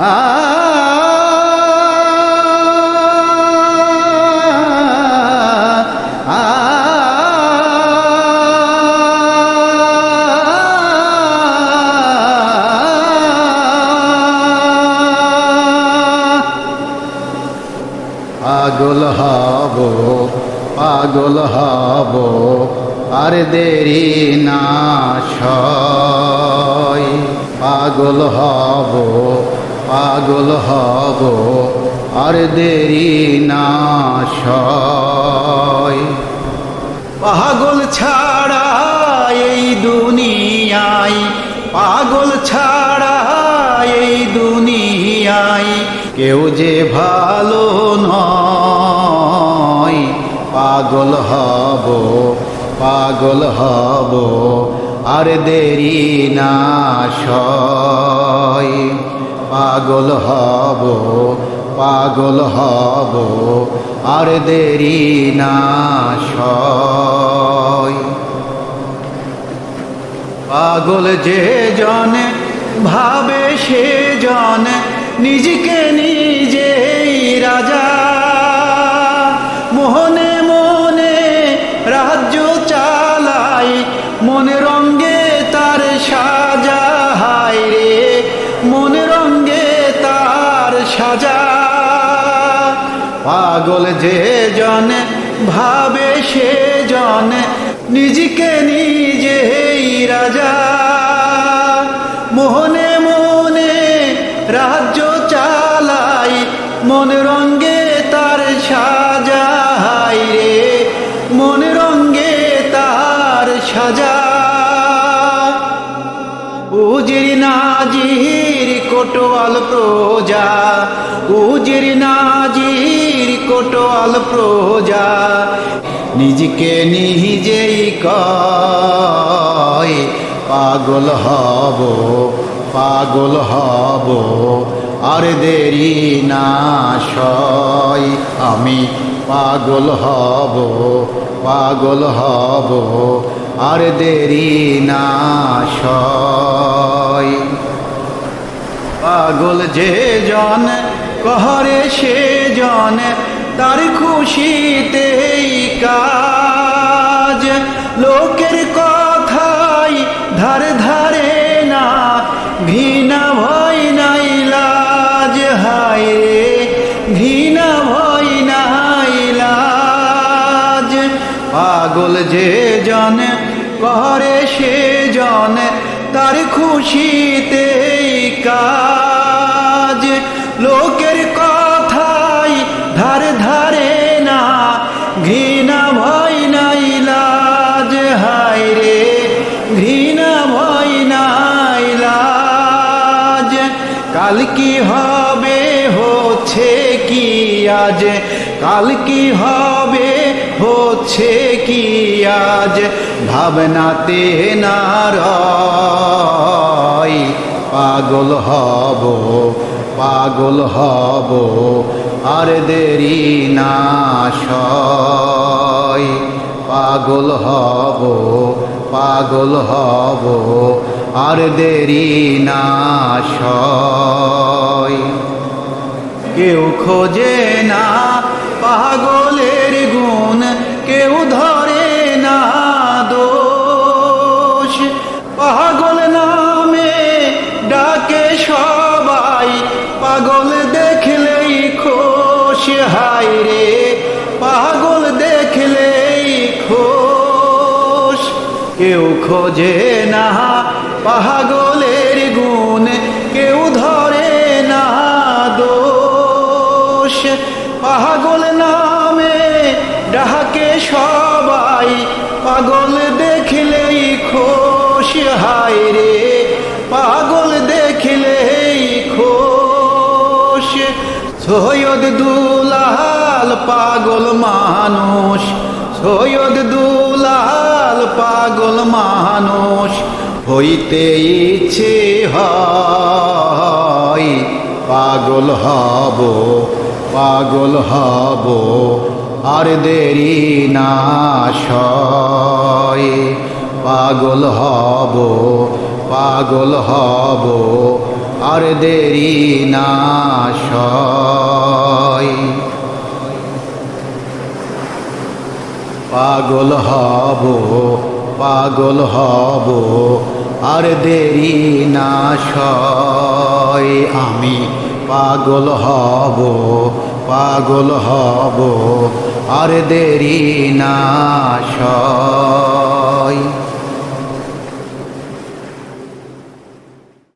পাগল হব পাগল হব আর দেরি না পাগল হব পাগল হব আর দেরি না পাগল ছাড়া এই দুনিয়ায় পাগল ছাড়া এই দুনিয়ায় কেউ যে ভালো নয়। পাগল হব পাগল হব আর দেরি না সয়। পাগল হব পাগল হব, আর দেরি না পাগল যে জন ভাবে সে জন, নিজকে নিজেই রাজা। মোহনে মনে রাজ্য চালাই মনে পাগল যে জন, ভাবে সে জন, নিজকে নিজেই রাজা। মোহনে মনে রাজ্য চালাই, মন রঙ্গে তার সাজাই রে। মন রঙ্গে তার সাজা। উজির নাজির কোটোয়াল প্রজা, উজির কোটোয়াল প্রজা, নিজকে নিজেই কয়, পাগল হব পাগল হব, আর দেরি না সয়। আমি পাগল হব পাগল হব, আর দেরি না সয়। পাগল যে জন, কহরে সে জন তার খুশিতেই কাজ। লোকের কথাই ধারে ধারে না, ঘৃণা ভয় নাই লাজ। হায় ঘৃণা ভয় নাই লাজ। পাগল যে জন, করে সে জন, তার খুশিতেই কাজ। লোকের কাল কি হবে, হচ্ছে কি আজ? কাল কি হবে, হচ্ছে কি আজ? ভাবনাতে না পাগল হব পাগল হব, আর দেরি না পাগল হব পাগল হব আর দেরি না সয়। কেউ খোঁজে না পাগলের গুণ, কেউ ধরে না দোষ। পাগল নামে ডাকে সবাই, পাগল দেখলেই খোশ হায় রে, পাগল দেখলেই খোশ। কেউ খোঁজে না পাগলের গুণ কেউ ধরে না দোষ। পাগল নামে ডাকে সবাই, পাগল দেখলেই খোশ হায় রে। পাগল দেখলেই খোশ। সৈয়দ দুলাল পাগল মানুষ, সৈয়দ দুলাল পাগল মানুষ। হইতে ইচ্ছে হয়, পাগল হব পাগল হব, আর দেরি না সয়। পাগল হব পাগল হব, আর দেরি না সয়। পাগল হব পাগল হব আর দেরি না সয় আমি পাগল হব পাগল হব আর দেরি না সয়।